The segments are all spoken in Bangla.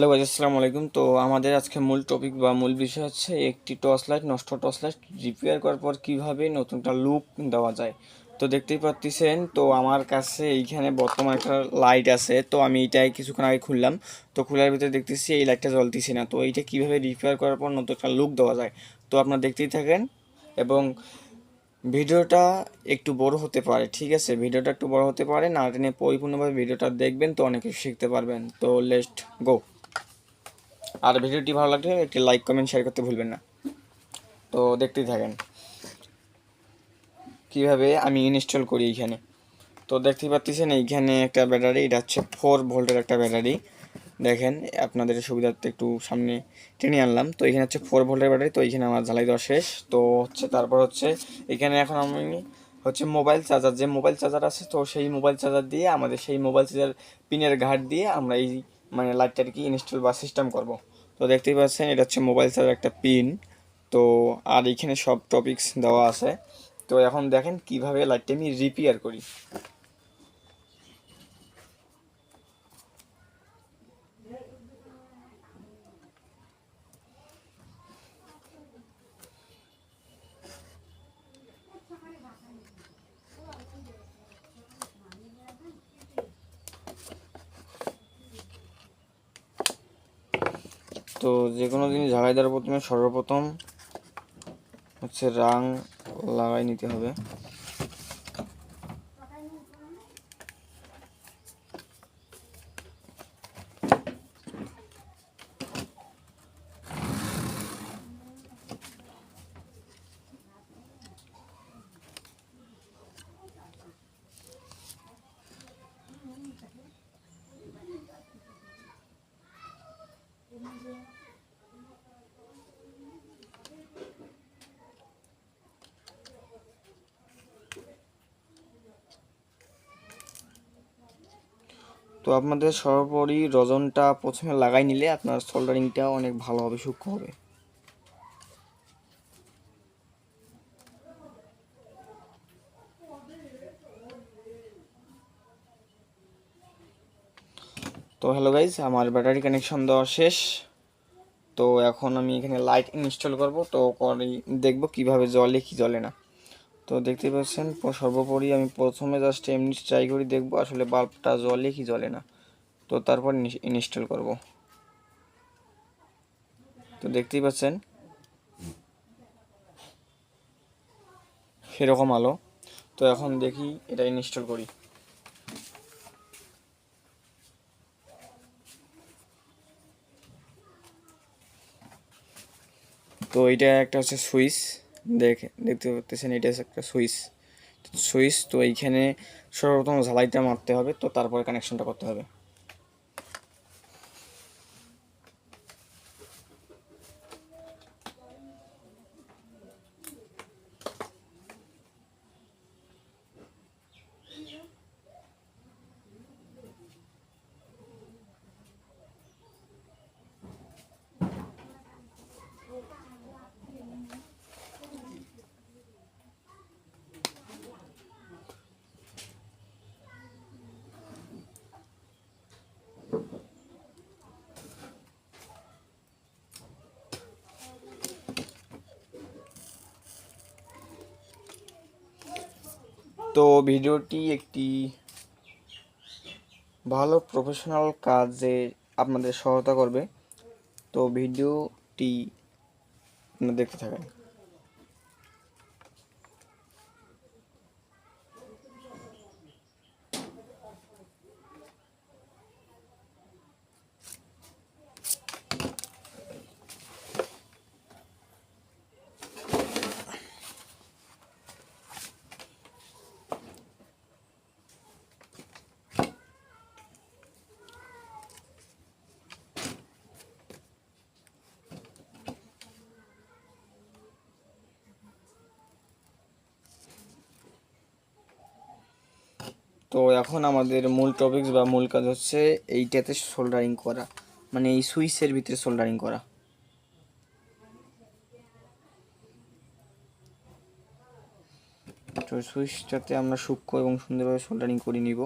হ্যালো ভাই আসসালামু আলাইকুম। তো আমাদের আজকে মূল টপিক বা মূল বিষয় হচ্ছে একটি টর্চ লাইট নষ্ট টর্চ লাইট রিপেয়ার করার পর কীভাবে নতুনটা লুক দেওয়া যায়। তো দেখতেই পাচ্ছেন তো আমার কাছে এইখানে বর্তমানে একটা লাইট আছে, তো আমি এইটাই কিছুক্ষণ আগে খুললাম। তো খোলার ভিতরে দেখতেছি এই লাইটটা জ্বলতেছে না। তো এইটা কীভাবে রিপেয়ার করার পর নতুন একটা লুক দেওয়া যায়? তো আপনারা দেখতেই থাকেন এবং ভিডিওটা একটু বড় হতে পারে, ঠিক আছে? ভিডিওটা একটু বড় হতে পারে, না টেনে পরিপূর্ণভাবে ভিডিওটা দেখবেন তো অনেক শিখতে পারবেন। তো লেস্ট গো আর ভিডিওটি ভালো লাগলে একটি লাইক কমেন্ট শেয়ার করতে ভুলবেন না। তো দেখতেই থাকেন কীভাবে আমি ইনস্টল করি এইখানে। তো দেখতেই পাচ্ছেন, এইখানে একটা ব্যাটারি এটা হচ্ছে ফোর ভোল্টের একটা ব্যাটারি দেখেন, আপনাদের সুবিধার্থে একটু সামনে টেনে আনলাম। তো এখানে হচ্ছে ফোর ভোল্টের ব্যাটারি তো এখানে আমার ঝালাই দেওয়া শেষ। তো হচ্ছে, তারপর হচ্ছে, এখানে এখন আমি হচ্ছে মোবাইল চার্জার যে মোবাইল চার্জার আছে, তো সেই মোবাইল চার্জার দিয়ে, আমাদের সেই মোবাইল চার্জার পিনের ঘাট দিয়ে আমরা এই মানে লাইটটা আর কি ইনস্টল বা সিস্টেম করব। তো দেখতেই পাচ্ছেন, এটা হচ্ছে মোবাইল চার্জার একটা পিন তো আর এখানে সব টপিকস দেওয়া আছে। তো এখন দেখেন কীভাবে লাইটটা আমি রিপেয়ার করি। তো যে কোনো জিনিস ঝালাই দেওয়ার প্রথমে সর্বপ্রথম হচ্ছে রাং লাগাই নিতে হবে। তো আপনাদের সর্বোপরি রজনটা প্রথমে লাগাই নিলে আপনার সোল্ডারিংটা অনেক ভালোভাবে সূক্ষ্ম হবে। তো হ্যালো গাইজ আমার ব্যাটারি কানেকশন দেওয়া শেষ। তো এখন আমি এখানে লাইট ইনস্টল করব, তো দেখব কীভাবে জলে কি জ্বলে না। তো দেখতে পাচ্ছেন সর্বোপরি আমি প্রথমে জাস্ট এমনি ট্রাই করি, দেখব আসলে বাল্বটা জ্বলে কি জ্বলে না। তো তারপর ইনস্টল করব। তো দেখতেই পাচ্ছেন সেরকম আলো। তো এখন দেখি এটা ইনস্টল করি। তো এটা একটা হচ্ছে সুইচ। দেখে, দেখতে পাচ্ছেন এটা একটা সুইচ। সুইচ, তো এইখানে সর্বপ্রথম ঝালাইটা মারতে হবে, তো তারপরে কানেকশনটা করতে হবে। তো ভিডিওটি একটি ভালো প্রফেশনাল কাজে আপনাদের সহায়তা করবে। তো ভিডিওটি আপনারা দেখতে থাকেন। তো এখন আমাদের মূল টপিকস বা মূল কাজ হচ্ছে এইটাতে সোল্ডারিং করা মানে এই সুইচের ভিতরে সোল্ডারিং করা। তো সুইচটাতে আমরা সূক্ষ্ম এবং সুন্দরভাবে সোল্ডারিং করে নিব।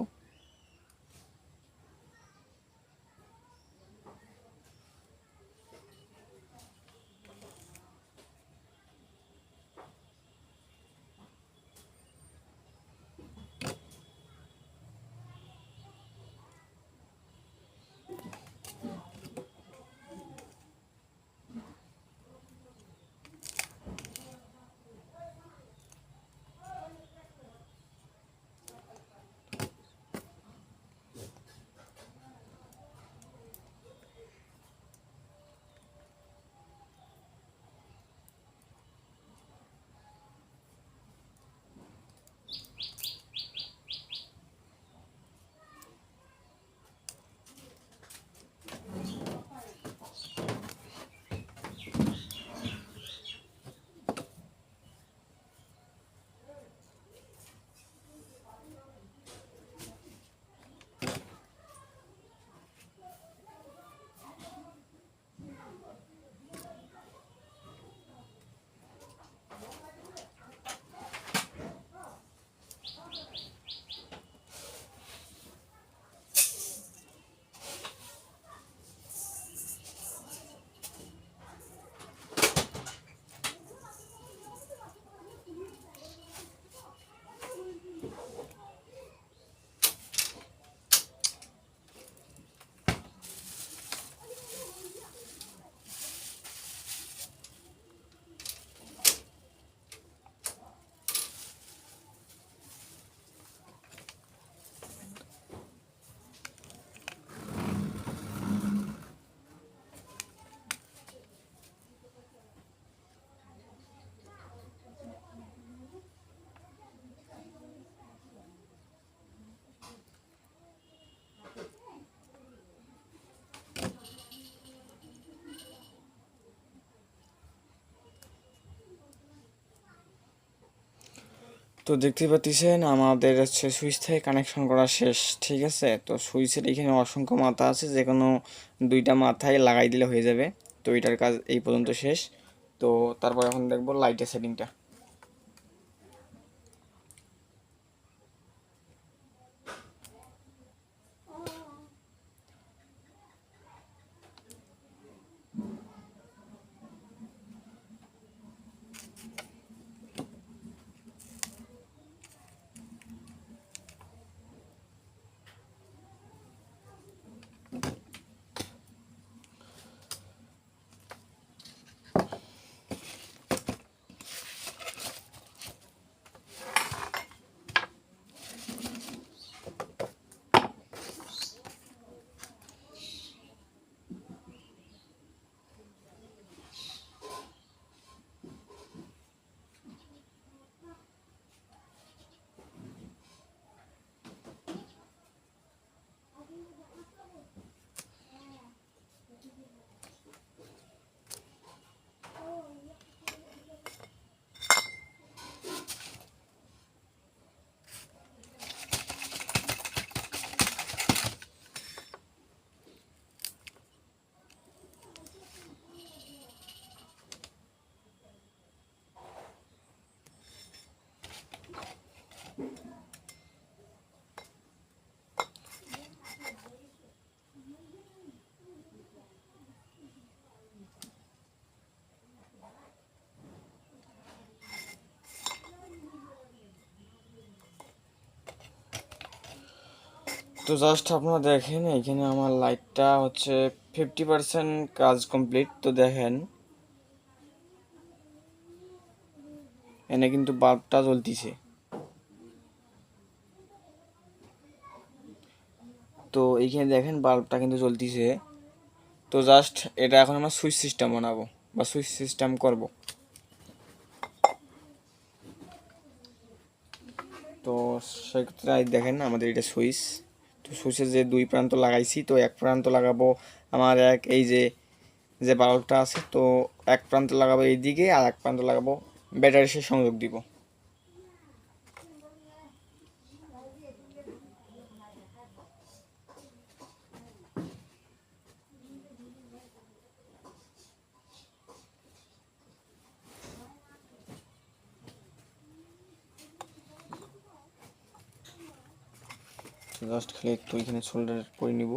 তো দেখতে পাচ্ছেন, আমাদের হচ্ছে সুইচ থেকে কানেকশন করা শেষ, ঠিক আছে? তো সুইচের এখানে অসংখ্য মাথা আছে যে কোনো দুইটা মাথায় লাগাই দিলে হয়ে যাবে। তো এটার কাজ এই পর্যন্ত শেষ। তো তারপর এখন দেখব লাইটের সেটিংটা তো জাস্ট আপনারা দেখেন, এখানে আমার লাইটটা হচ্ছে ফিফটি পার্সেন্ট কাজ কমপ্লিট তো দেখেন। এনে কিন্তু বাল্বটা জ্বলতিছে। তো এইখানে দেখেন বাল্বটা কিন্তু জ্বলতিছে। তো জাস্ট এটা এখন আমরা সুইচ সিস্টেম বানাবো, বা সুইচ সিস্টেম করব। তো সেক্ষেত্রে দেখেন আমাদের এটা সুইচ। সুইচের যে দুই প্রান্ত লাগাইছি, তো এক প্রান্ত লাগাবো আমার এক এই যে যে বাল্বটা আছে, তো এক প্রান্ত লাগাবো এই দিকে আর এক প্রান্ত লাগাবো ব্যাটারি সে সংযোগ দিব। জাস্ট খালি একটু এখানে শোল্ডার করে নিব।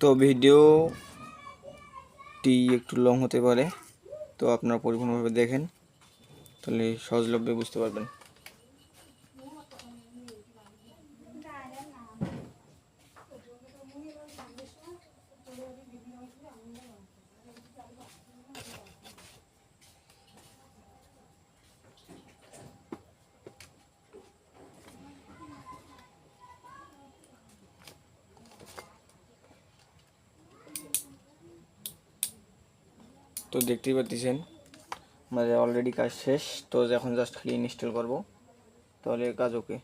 তো ভিডিওটি একটু লং হতে পারে। তো আপনারা পরিপূর্ণভাবে দেখেন। তাহলে সহজলভ্যে বুঝতে পারবেন। দেখতেই পাচ্ছেন আমাদের অলরেডি কাজ শেষ, তো এখন জাস্ট খালি ইনস্টল করব। তাহলে কাজ ওকে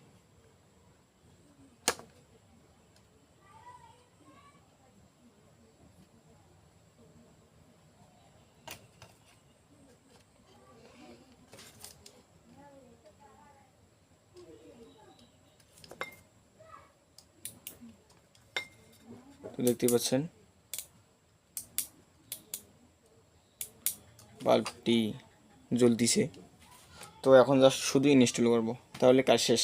তো দেখতেই পাচ্ছেন। বাল্বটি জ্বলতিছে। তো এখন জাস্ট শুধু ইনস্টল করব। তাহলে কাজ শেষ।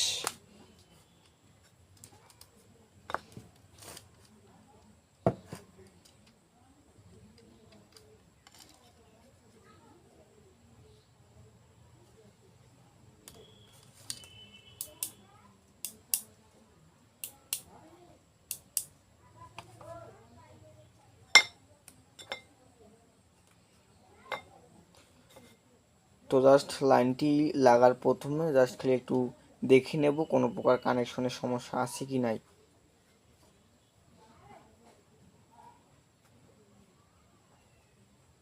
তো জাস্ট লাইনটি লাগার প্রথমে জাস্ট খালি একটু দেখে নেব কোনো প্রকার কানেকশনের সমস্যা আছে কি নাই।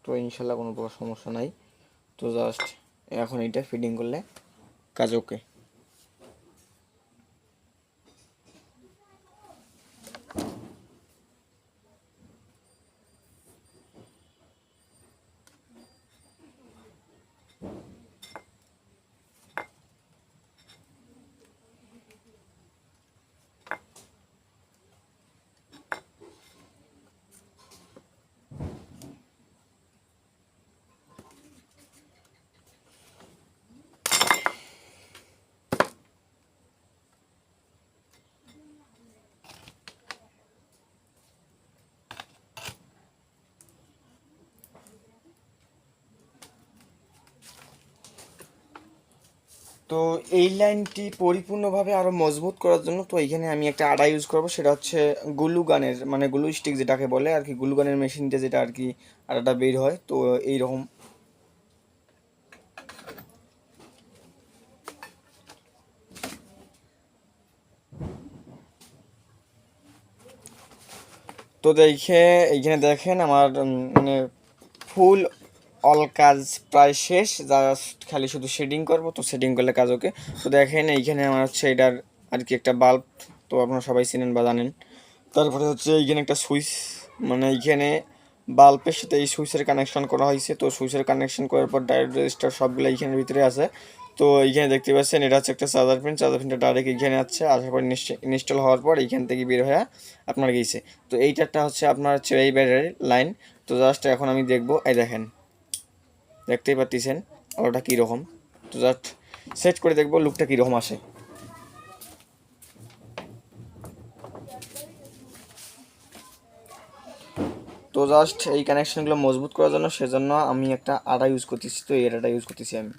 তো ইনশাল্লাহ কোনো প্রকার সমস্যা নাই। তো জাস্ট এখন এটা ফিটিং করলে কাজ ওকে তো এই লাইনটি পরিপূর্ণভাবে আরও মজবুত করার জন্য তো এইখানে আমি একটা আড়া ইউজ করব, সেটা হচ্ছে গুলু গানের মানে গুলু স্টিক যেটাকে বলে, আর কি গুলু গানের মেশিনটা যেটা আর কি আড়াটা বের হয়, তো এই রকম তো দেখে, এইখানে দেখেন আমার মানে ফুল অল কাজ প্রায় শেষ জাস্ট খালি শুধু শেডিং করব, তো শেডিং করলে কাজ ওকে তো দেখেন, এইখানে আমার হচ্ছে এটার আর কি একটা বাল্ব তো আপনারা সবাই চিনেন বা জানেন। তারপরে হচ্ছে এইখানে একটা সুইচ মানে এইখানে বাল্বের সাথে এই সুইচের কানেকশন করা হয়েছে। তো সুইচের কানেকশন করার পর ডাইরেক্ট রেজিস্টার সবগুলো এইখানের ভিতরে আছে। তো এইখানে দেখতে পাচ্ছেন, এটা হচ্ছে একটা চার্জার পিন চার্জার পিনটা ডাইরেক্ট এইখানে আছে। আসার পর ইনস্টল হওয়ার পর এইখান থেকে বের হয়ে আপনার গেছে। তো এইটারটা হচ্ছে আপনার হচ্ছে এই ব্যাটারি লাইন তো জাস্ট এখন আমি দেখব, এই দেখেন। দেখতেই পাচ্ছেন ওটা কীরকম। তো জাস্ট সেট করে দেখব লুকটা কীরকম আসে। তো জাস্ট এই কানেকশানগুলো মজবুত করার জন্য সেজন্য আমি একটা আটা ইউজ করতেছি, তো এই আটাটা ইউজ করতেছি আমি।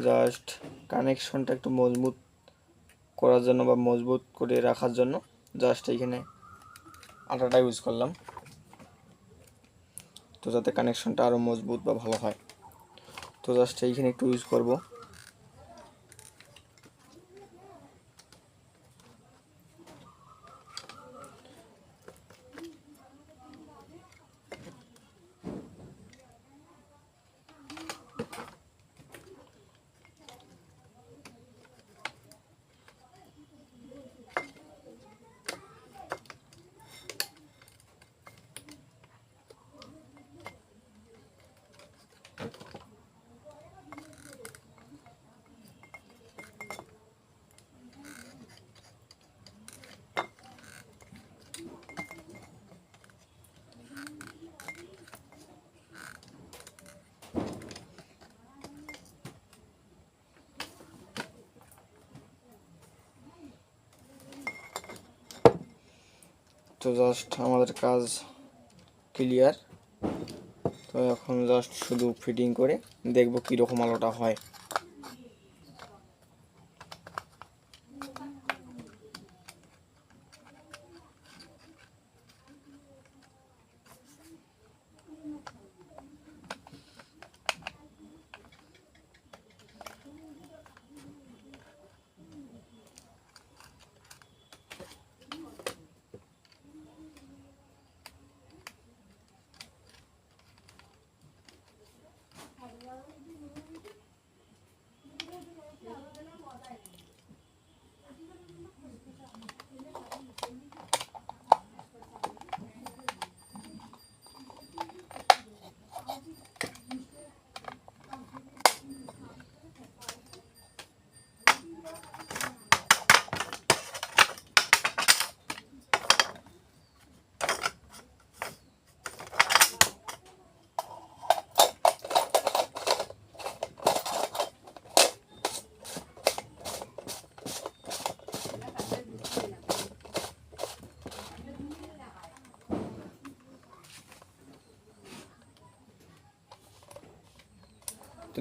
জাস্ট কানেকশনটা একটু মজবুত করার জন্য বা মজবুত করে রাখার জন্য জাস্ট এইখানে আটাটা ইউজ করলাম। তো যাতে কানেকশনটা আরও মজবুত বা ভালো হয়। তো জাস্ট এইখানে একটু ইউজ করব। তো জাস্ট আমাদের কাজ ক্লিয়ার তো এখন জাস্ট শুধু ফিটিং করে দেখব কীরকম আলোটা হয়।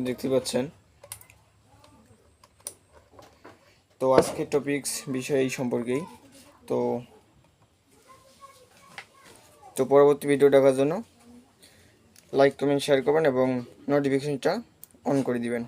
দেখতে পাচ্ছেন। তো আজকের টপিকস বিষয় এই সম্পর্কেই। তো তো পরবর্তী ভিডিও দেখার জন্য লাইক কমেন্ট শেয়ার করবেন এবং নোটিফিকেশনটা অন করে দিবেন।